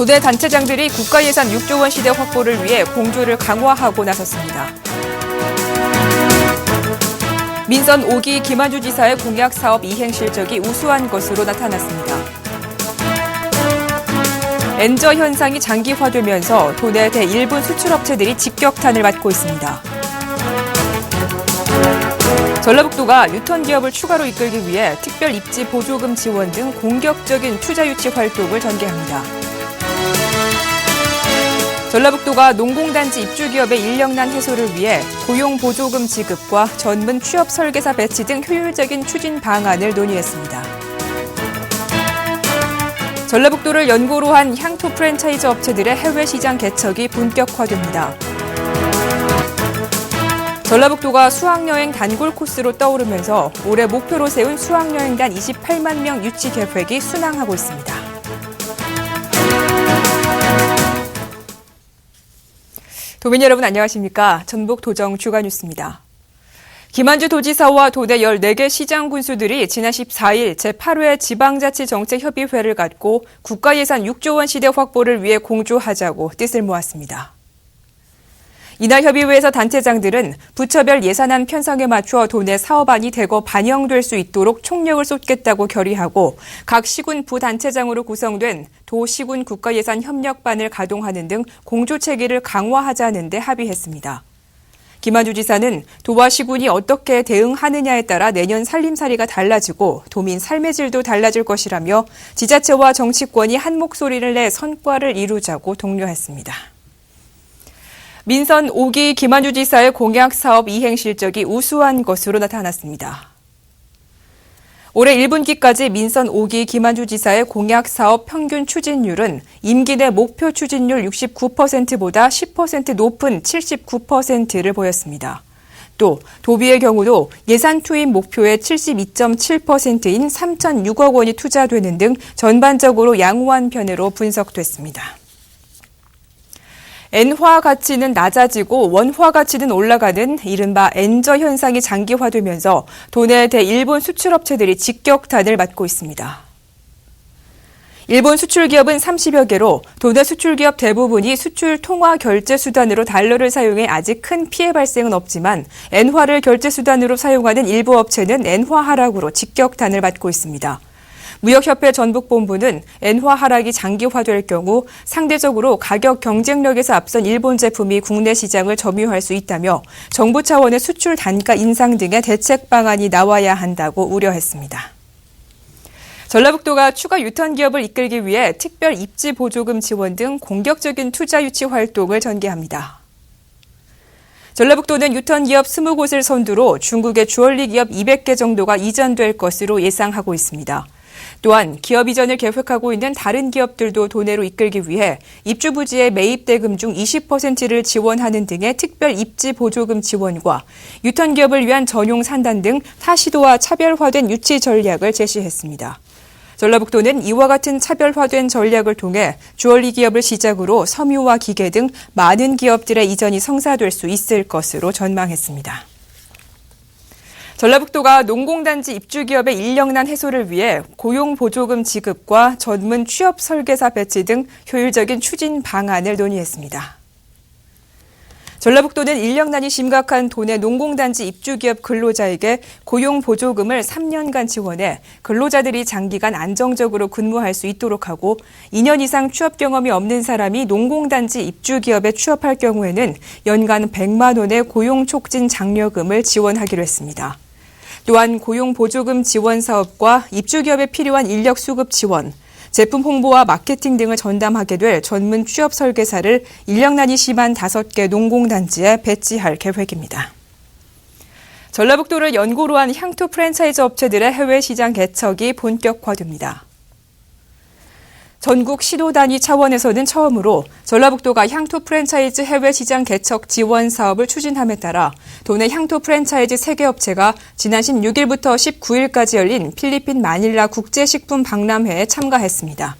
도내 단체장들이 국가 예산 6조 원 시대 확보를 위해 공조를 강화하고 나섰습니다. 민선 5기 김한주 지사의 공약 사업 이행 실적이 우수한 것으로 나타났습니다. 엔저 현상이 장기화되면서 도내 대일본 수출업체들이 직격탄을 맞고 있습니다. 전라북도가 유턴 기업을 추가로 이끌기 위해 특별 입지 보조금 지원 등 공격적인 투자 유치 활동을 전개합니다. 전라북도가 농공단지 입주 기업의 인력난 해소를 위해 고용 보조금 지급과 전문 취업 설계사 배치 등 효율적인 추진 방안을 논의했습니다. 전라북도를 연고로 한 향토 프랜차이즈 업체들의 해외 시장 개척이 본격화됩니다. 전라북도가 수학여행 단골 코스로 떠오르면서 올해 목표로 세운 수학여행단 28만 명 유치 계획이 순항하고 있습니다. 도민 여러분 안녕하십니까? 전북 도정 주간 뉴스입니다. 김한주 도지사와 도내 14개 시장 군수들이 지난 14일 제8회 지방자치정책협의회를 갖고 국가 예산 6조 원 시대 확보를 위해 공조하자고 뜻을 모았습니다. 이날 협의회에서 단체장들은 부처별 예산안 편성에 맞춰 도내 사업안이 대거 반영될 수 있도록 총력을 쏟겠다고 결의하고 각 시군 부단체장으로 구성된 도시군 국가예산 협력반을 가동하는 등 공조 체계를 강화하자는 데 합의했습니다. 김한주 지사는 도와 시군이 어떻게 대응하느냐에 따라 내년 살림살이가 달라지고 도민 삶의 질도 달라질 것이라며 지자체와 정치권이 한 목소리를 내 성과를 이루자고 독려했습니다. 민선 5기 김한주 지사의 공약 사업 이행 실적이 우수한 것으로 나타났습니다. 올해 1분기까지 민선 5기 김한주 지사의 공약 사업 평균 추진율은 임기 내 목표 추진율 69%보다 10% 높은 79%를 보였습니다. 또 도비의 경우도 예산 투입 목표의 72.7%인 3,006억 원이 투자되는 등 전반적으로 양호한 편으로 분석됐습니다. 엔화 가치는 낮아지고 원화 가치는 올라가는 이른바 엔저 현상이 장기화되면서 도내 대일본 수출업체들이 직격탄을 맞고 있습니다. 일본 수출기업은 30여 개로 도내 수출기업 대부분이 수출 통화 결제 수단으로 달러를 사용해 아직 큰 피해 발생은 없지만 엔화를 결제 수단으로 사용하는 일부 업체는 엔화 하락으로 직격탄을 맞고 있습니다. 무역협회 전북본부는 엔화 하락이 장기화될 경우 상대적으로 가격 경쟁력에서 앞선 일본 제품이 국내 시장을 점유할 수 있다며 정부 차원의 수출 단가 인상 등의 대책 방안이 나와야 한다고 우려했습니다. 전라북도가 추가 유턴 기업을 이끌기 위해 특별 입지 보조금 지원 등 공격적인 투자 유치 활동을 전개합니다. 전라북도는 유턴 기업 20곳을 선두로 중국의 주얼리 기업 200개 정도가 이전될 것으로 예상하고 있습니다. 또한 기업 이전을 계획하고 있는 다른 기업들도 도내로 이끌기 위해 입주 부지의 매입 대금 중 20%를 지원하는 등의 특별 입지 보조금 지원과 유턴 기업을 위한 전용 산단 등 타시도와 차별화된 유치 전략을 제시했습니다. 전라북도는 이와 같은 차별화된 전략을 통해 주얼리 기업을 시작으로 섬유와 기계 등 많은 기업들의 이전이 성사될 수 있을 것으로 전망했습니다. 전라북도가 농공단지 입주기업의 인력난 해소를 위해 고용보조금 지급과 전문 취업 설계사 배치 등 효율적인 추진 방안을 논의했습니다. 전라북도는 인력난이 심각한 도내 농공단지 입주기업 근로자에게 고용보조금을 3년간 지원해 근로자들이 장기간 안정적으로 근무할 수 있도록 하고 2년 이상 취업 경험이 없는 사람이 농공단지 입주기업에 취업할 경우에는 연간 100만 원의 고용촉진 장려금을 지원하기로 했습니다. 또한 고용보조금 지원 사업과 입주기업에 필요한 인력 수급 지원, 제품 홍보와 마케팅 등을 전담하게 될 전문 취업 설계사를 인력난이 심한 5개 농공단지에 배치할 계획입니다. 전라북도를 연고로 한 향토 프랜차이즈 업체들의 해외 시장 개척이 본격화됩니다. 전국 시도 단위 차원에서는 처음으로 전라북도가 향토 프랜차이즈 해외 시장 개척 지원 사업을 추진함에 따라 도내 향토 프랜차이즈 3개 업체가 지난 16일부터 19일까지 열린 필리핀 마닐라 국제식품 박람회에 참가했습니다.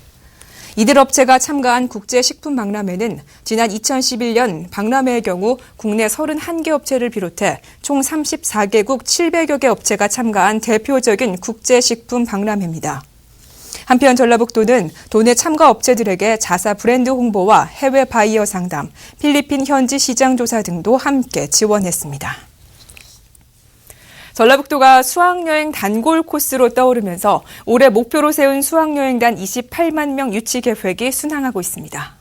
이들 업체가 참가한 국제식품 박람회는 지난 2011년 박람회의 경우 국내 31개 업체를 비롯해 총 34개국 700여 개 업체가 참가한 대표적인 국제식품 박람회입니다. 한편 전라북도는 도내 참가 업체들에게 자사 브랜드 홍보와 해외 바이어 상담, 필리핀 현지 시장 조사 등도 함께 지원했습니다. 전라북도가 수학여행 단골 코스로 떠오르면서 올해 목표로 세운 수학여행단 28만 명 유치 계획이 순항하고 있습니다.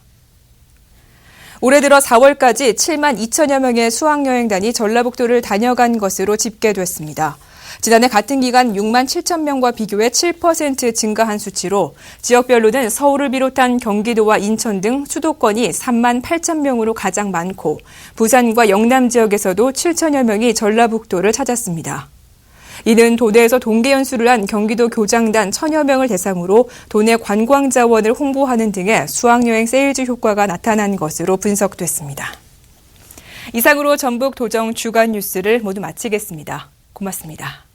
올해 들어 4월까지 7만 2천여 명의 수학여행단이 전라북도를 다녀간 것으로 집계됐습니다. 지난해 같은 기간 6만 7천 명과 비교해 7% 증가한 수치로 지역별로는 서울을 비롯한 경기도와 인천 등 수도권이 3만 8천 명으로 가장 많고 부산과 영남 지역에서도 7천여 명이 전라북도를 찾았습니다. 이는 도내에서 동계 연수를 한 경기도 교장단 천여 명을 대상으로 도내 관광 자원을 홍보하는 등의 수학여행 세일즈 효과가 나타난 것으로 분석됐습니다. 이상으로 전북 도정 주간 뉴스를 모두 마치겠습니다. 고맙습니다.